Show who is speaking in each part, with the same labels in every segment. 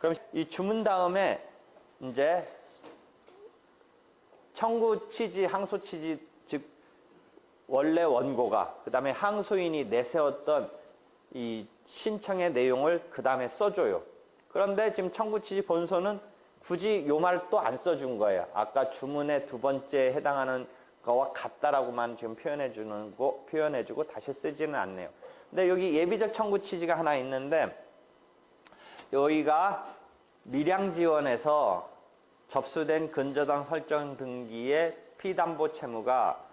Speaker 1: 그럼 이 주문 다음에 이제 청구 취지, 항소 취지, 즉 원래 원고가 그다음에 항소인이 내세웠던 이 신청의 내용을 그다음에 써줘요. 그런데 지금 청구 취지 본소는 굳이 요 말 또 안 써준 거예요. 아까 주문의 두 번째 해당하는 거와 같다라고만 지금 표현해 주는 거 표현해 주고 다시 쓰지는 않네요. 근데 여기 예비적 청구 취지가 하나 있는데 여기가 밀양지원에서 접수된 근저당 설정 등기의 피담보 채무가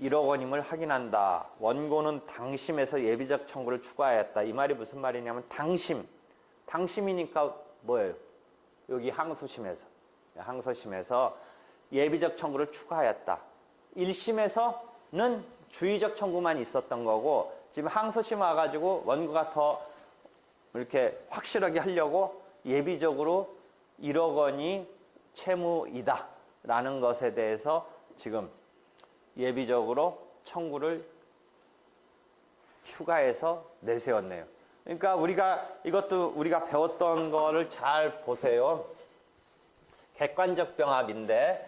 Speaker 1: 1억 원임을 확인한다. 원고는 당심에서 예비적 청구를 추가하였다. 이 말이 무슨 말이냐면 당심. 당심이니까 뭐예요? 여기 항소심에서. 항소심에서 예비적 청구를 추가하였다. 1심에서는 주의적 청구만 있었던 거고 지금 항소심 와가지고 원고가 더 이렇게 확실하게 하려고 예비적으로 1억 원이 채무이다 라는 것에 대해서 지금 예비적으로 청구를 추가해서 내세웠네요. 그러니까 우리가 이것도 우리가 배웠던 거를 잘 보세요. 객관적 병합인데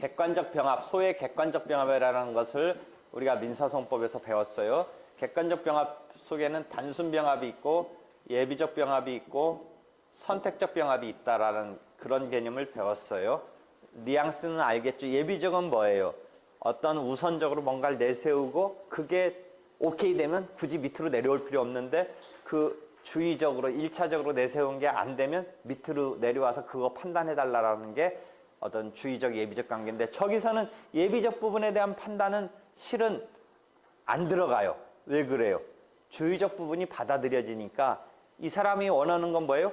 Speaker 1: 객관적 병합, 소의 객관적 병합이라는 것을 우리가 민사소송법에서 배웠어요. 객관적 병합 속에는 단순 병합이 있고 예비적 병합이 있고 선택적 병합이 있다라는 그런 개념을 배웠어요. 뉘앙스는 알겠죠. 예비적은 뭐예요? 어떤 우선적으로 뭔가를 내세우고 그게 오케이 되면 굳이 밑으로 내려올 필요 없는데 그 주의적으로 일차적으로 내세운 게 안 되면 밑으로 내려와서 그거 판단해 달라라는 게 어떤 주의적 예비적 관계인데 저기서는 예비적 부분에 대한 판단은 실은 안 들어가요. 왜 그래요? 주의적 부분이 받아들여지니까 이 사람이 원하는 건 뭐예요?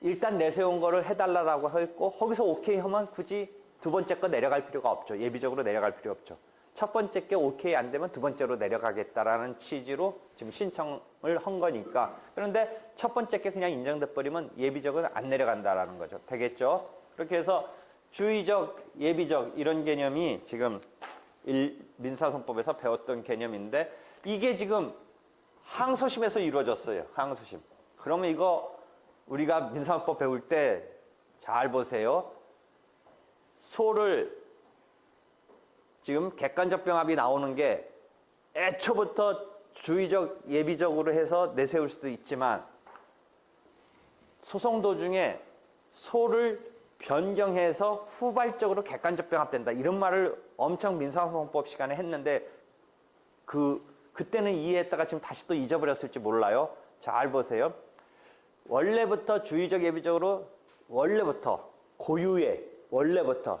Speaker 1: 일단 내세운 거를 해달라고 했고 거기서 오케이 하면 굳이 두 번째 거 내려갈 필요가 없죠. 예비적으로 내려갈 필요 없죠. 첫 번째 게 오케이 안 되면 두 번째로 내려가겠다라는 취지로 지금 신청을 한 거니까. 그런데 첫 번째 게 그냥 인정돼 버리면 예비적은 안 내려간다라는 거죠. 되겠죠? 그렇게 해서 주의적, 예비적 이런 개념이 지금 일- 민사소송법에서 배웠던 개념인데 이게 지금 항소심에서 이루어졌어요. 항소심. 그러면 이거 우리가 민사법 배울 때 잘 보세요. 소를 지금 객관적 병합이 나오는 게 애초부터 주의적 예비적으로 해서 내세울 수도 있지만 소송 도중에 소를 변경해서 후발적으로 객관적 병합된다 이런 말을 엄청 민사소송법 시간에 했는데 그 그때는 이해했다가 지금 다시 또 잊어버렸을지 몰라요. 잘 보세요. 원래부터 주의적 예비적으로 원래부터 고유의 원래부터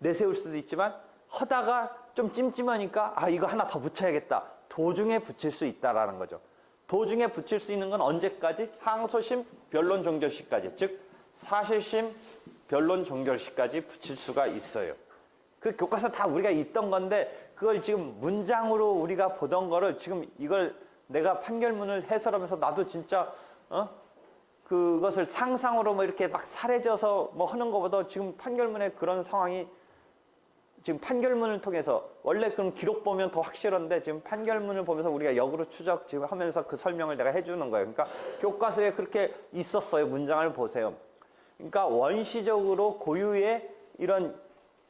Speaker 1: 내세울 수도 있지만 하다가 좀 찜찜하니까 아 이거 하나 더 붙여야겠다. 도중에 붙일 수 있다라는 거죠. 도중에 붙일 수 있는 건 언제까지? 항소심 변론 종결시까지 즉 사실심 변론 종결시까지 붙일 수가 있어요. 그 교과서 다 우리가 있던 건데 그걸 지금 문장으로 우리가 보던 거를 지금 이걸 내가 판결문을 해설하면서 나도 진짜 어 그것을 상상으로 뭐 이렇게 막 사려져서 뭐 하는 것보다 지금 판결문에 그런 상황이 지금 판결문을 통해서 원래 그럼 기록 보면 더 확실한데 지금 판결문을 보면서 우리가 역으로 추적 지금 하면서 그 설명을 내가 해주는 거예요. 그러니까 교과서에 그렇게 있었어요. 문장을 보세요. 그러니까 원시적으로 고유의 이런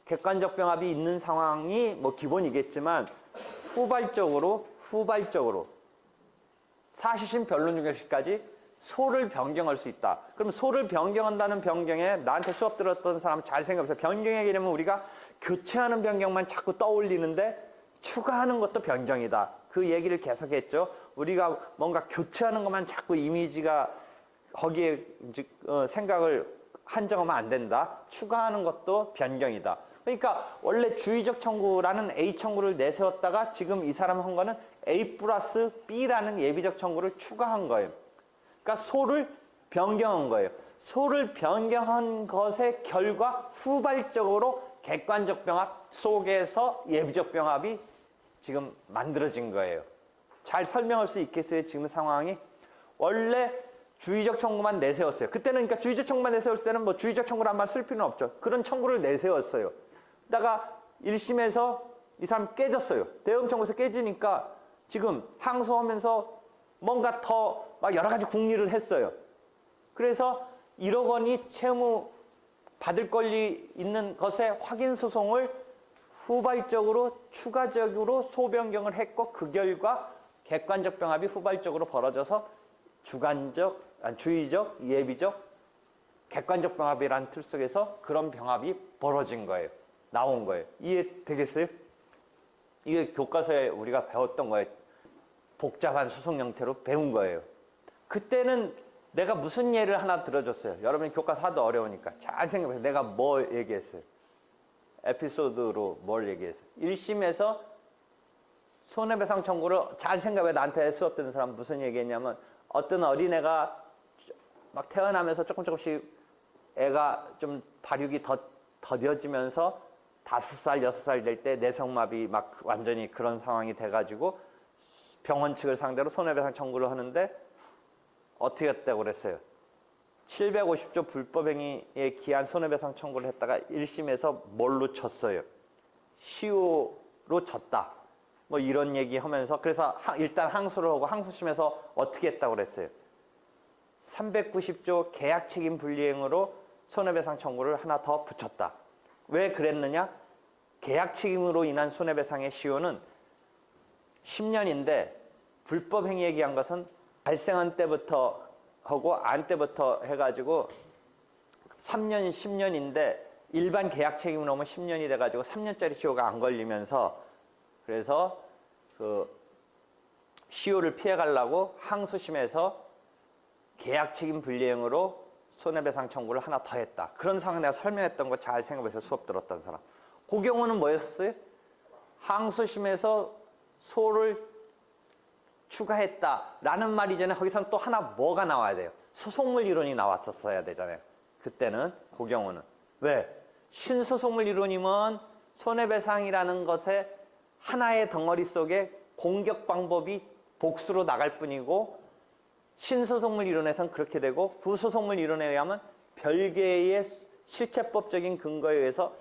Speaker 1: 객관적 병합이 있는 상황이 뭐 기본이겠지만 후발적으로 후발적으로 사실심 변론 중결시까지 소를 변경할 수 있다. 그럼 소를 변경한다는 변경에 나한테 수업 들었던 사람 잘 생각해보세요. 변경의 개념은 우리가 교체하는 변경만 자꾸 떠올리는데 추가하는 것도 변경이다. 그 얘기를 계속했죠. 우리가 뭔가 교체하는 것만 자꾸 이미지가 거기에 어, 생각을 한정하면 안 된다. 추가하는 것도 변경이다. 그러니까 원래 주의적 청구라는 A 청구를 내세웠다가 지금 이 사람 한 거는 A 플러스 B라는 예비적 청구를 추가한 거예요. 그러니까 소를 변경한 거예요. 소를 변경한 것의 결과 후발적으로 객관적 병합 속에서 예비적 병합이 지금 만들어진 거예요. 잘 설명할 수 있겠어요? 지금 상황이 원래 주의적 청구만 내세웠어요. 그때는 그러니까 주의적 청구만 내세웠을 때는 뭐 주의적 청구란 말 쓸 필요는 없죠. 그런 청구를 내세웠어요. 그다가 1심에서 이 사람 깨졌어요. 대응 청구에서 깨지니까 지금 항소하면서 뭔가 더 막 여러 가지 궁리를 했어요. 그래서 1억 원이 채무 받을 권리 있는 것에 확인 소송을 후발적으로 추가적으로 소변경을 했고 그 결과 객관적 병합이 후발적으로 벌어져서 주관적, 주의적, 예비적, 객관적 병합이라는 틀 속에서 그런 병합이 벌어진 거예요. 나온 거예요. 이해 되겠어요? 이게 교과서에 우리가 배웠던 거예요. 복잡한 소송 형태로 배운 거예요. 그때는 내가 무슨 예를 하나 들어줬어요. 여러분이 교과서 하도 어려우니까. 잘 생각해보세요. 내가 뭐 얘기했어요? 에피소드로 뭘 얘기했어요? 1심에서 손해배상 청구를 잘 생각해 나한테 수업 듣는 사람 무슨 얘기했냐면 어떤 어린애가 막 태어나면서 조금 조금씩 애가 좀 발육이 더 더뎌지면서 다섯 살 여섯 살 될 때 내성마비 막 완전히 그런 상황이 돼가지고 병원 측을 상대로 손해배상 청구를 하는데 어떻게 했다고 그랬어요? 750조 불법행위에 기한 손해배상 청구를 했다가 1심에서 뭘로 쳤어요? 시효로 졌다. 뭐 이런 얘기 하면서 그래서 하- 일단 항소를 하고 항소심에서 어떻게 했다고 그랬어요? 390조 계약 책임 불이행으로 손해배상 청구를 하나 더 붙였다. 왜 그랬느냐? 계약 책임으로 인한 손해배상의 시효는 10년인데 불법 행위에 기한 것은 발생한 때부터 하고 안 때부터 해가지고 3년, 10년인데 일반 계약 책임으로 오면 10년이 돼가지고 3년짜리 시효가 안 걸리면서 그래서 그 시효를 피해가려고 항소심에서 계약 책임 불이행으로 손해배상 청구를 하나 더 했다. 그런 상황 내가 설명했던 거 잘 생각해서 수업 들었던 사람. 그 경우는 뭐였어요? 항소심에서 소를 추가했다라는 말이 전에 거기서는 또 하나 뭐가 나와야 돼요? 소송물 이론이 나왔었어야 되잖아요. 그때는 그 경우는 왜 신소송물 이론이면 손해배상이라는 것에 하나의 덩어리 속에 공격 방법이 복수로 나갈 뿐이고 신소송물 이론에선 그렇게 되고 부소송물 이론에 의하면 별개의 실체법적인 근거에 의해서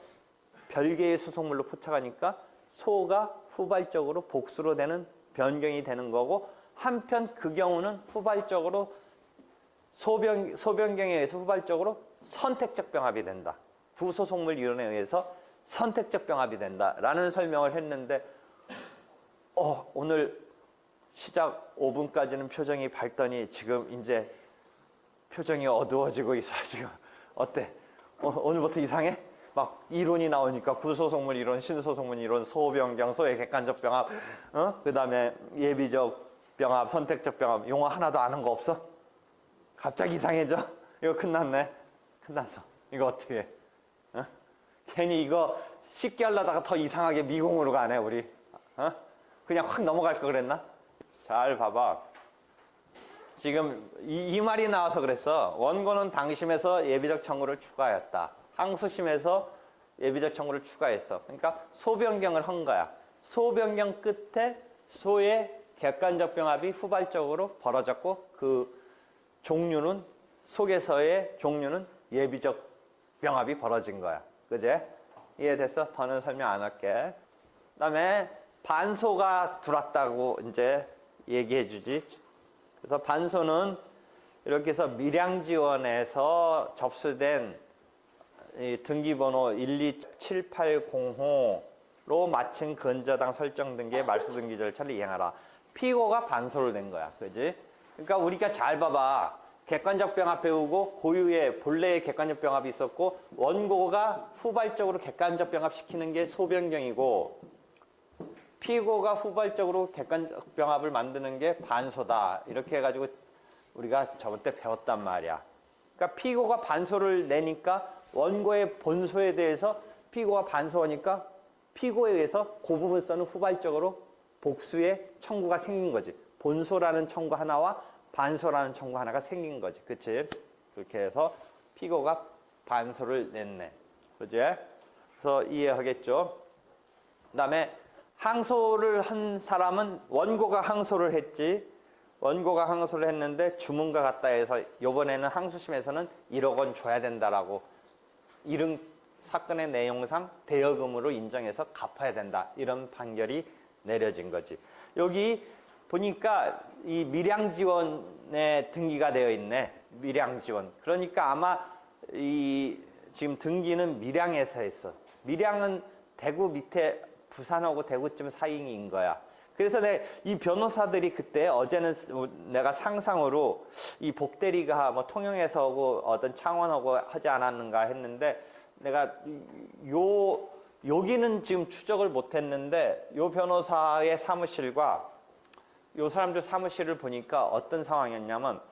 Speaker 1: 별개의 소송물로 포착하니까 소가 후발적으로 복수로 되는 변경이 되는 거고 한편 그 경우는 후발적으로 소변, 소변경에 의해서 후발적으로 선택적 병합이 된다. 부소송물 이론에 의해서 선택적 병합이 된다라는 설명을 했는데 어, 오늘 시작 5분까지는 표정이 밝더니 지금 이제 표정이 어두워지고 있어 지금 어때? 어, 오늘부터 이상해? 막 이론이 나오니까 구소송물 이론, 신소송물 이론, 소변경, 소의 객관적 병합, 어? 그다음에 예비적 병합, 선택적 병합 용어 하나도 아는 거 없어? 갑자기 이상해져? 이거 끝났네. 끝났어. 이거 어떻게 해? 어? 괜히 이거 쉽게 하려다가 더 이상하게 미궁으로 가네 우리. 어? 그냥 확 넘어갈 거 그랬나? 잘 봐봐. 지금 이, 이 말이 나와서 그랬어. 원고는 당심에서 예비적 청구를 추가했다. 항소심에서 예비적 청구를 추가했어. 그러니까 소변경을 한 거야. 소변경 끝에 소의 객관적 병합이 후발적으로 벌어졌고 그 종류는 속에서의 종류는 예비적 병합이 벌어진 거야. 그제? 이해됐어? 더는 설명 안 할게. 그다음에 반소가 들어왔다고 이제 얘기해 주지. 그래서 반소는 이렇게 해서 밀양 지원에서 접수된 이 등기번호 127805로 마친 근저당 설정 등기의 말소 등기 절차를 이행하라. 피고가 반소를 낸 거야. 그지? 그러니까 우리가 잘 봐봐. 객관적 병합 배우고 고유의 본래의 객관적 병합이 있었고 원고가 후발적으로 객관적 병합 시키는 게 소변경이고 피고가 후발적으로 객관적 병합을 만드는 게 반소다. 이렇게 해가지고 우리가 저번 때 배웠단 말이야. 그러니까 피고가 반소를 내니까 원고의 본소에 대해서 피고가 반소하니까 피고에 의해서 그 부분서는 후발적으로 복수의 청구가 생긴 거지. 본소라는 청구 하나와 반소라는 청구 하나가 생긴 거지. 그치? 그렇게 해서 피고가 반소를 냈네. 그지? 그래서 이해하겠죠? 그 다음에 항소를 한 사람은 원고가 항소를 했지. 원고가 항소를 했는데 주문과 같다 해서 이번에는 항소심에서는 1억 원 줘야 된다라고 이런 사건의 내용상 대여금으로 인정해서 갚아야 된다. 이런 판결이 내려진 거지. 여기 보니까 이 밀양 지원에 등기가 되어 있네. 밀양 지원. 그러니까 아마 이 지금 등기는 밀양에서 했어. 밀양은 대구 밑에 부산하고 대구쯤 사이인 거야. 그래서 내 이 변호사들이 그때 어제는 내가 상상으로 이 복대리가 뭐 통영에서 오고 어떤 창원하고 하지 않았는가 했는데 내가 요 여기는 지금 추적을 못 했는데 요 변호사의 사무실과 요 사람들 사무실을 보니까 어떤 상황이었냐면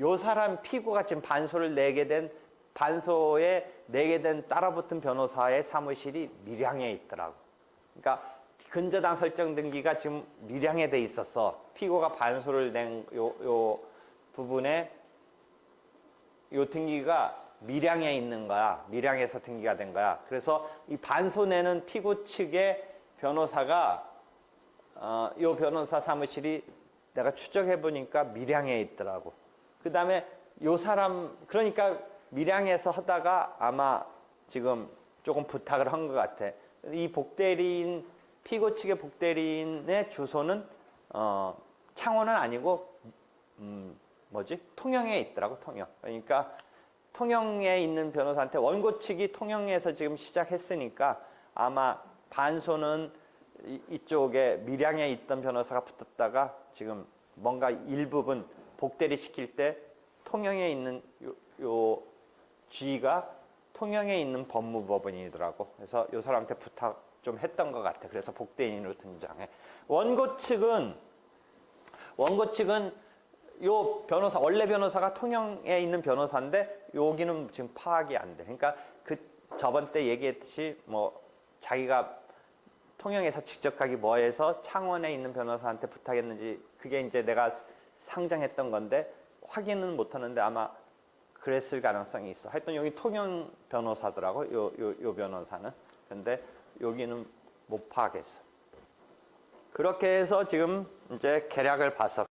Speaker 1: 요 사람 피고가 지금 반소를 내게 된 반소에 내게 된 따라붙은 변호사의 사무실이 밀양에 있더라고. 그러니까 근저당 설정 등기가 지금 밀양에 돼 있었어. 피고가 반소를 낸 요 요 부분에 요 등기가 밀양에 있는 거야. 밀양에서 등기가 된 거야. 그래서 이 반소 내는 피고 측의 변호사가 어, 요 변호사 사무실이 내가 추적해 보니까 밀양에 있더라고. 그 다음에 요 사람, 그러니까 밀양에서 하다가 아마 지금 조금 부탁을 한 것 같아. 이 복대리인, 피고 측의 복대리인의 주소는, 어, 창원은 아니고, 음, 뭐지? 통영에 있더라고, 통영. 그러니까 통영에 있는 변호사한테 원고 측이 통영에서 지금 시작했으니까 아마 반소는 이- 이쪽에 밀양에 있던 변호사가 붙었다가 지금 뭔가 일부분 복대리 시킬 때 통영에 있는 요, 요 G가 통영에 있는 법무법원이더라고. 그래서 요 사람한테 부탁 좀 했던 것 같아. 그래서 복대인으로 등장해. 원고 측은 원고 측은 요 변호사 원래 변호사가 통영에 있는 변호사인데 여기는 지금 파악이 안 돼. 그러니까 그 저번 때 얘기했듯이 뭐 자기가 통영에서 직접 가기 뭐해서 창원에 있는 변호사한테 부탁했는지 그게 이제 내가 상정했던 건데 확인은 못 하는데 아마 그랬을 가능성이 있어. 하여튼 여기 통영 변호사더라고 요, 요, 요 변호사는. 근데 여기는 못 파악했어. 그렇게 해서 지금 이제 계략을 봐서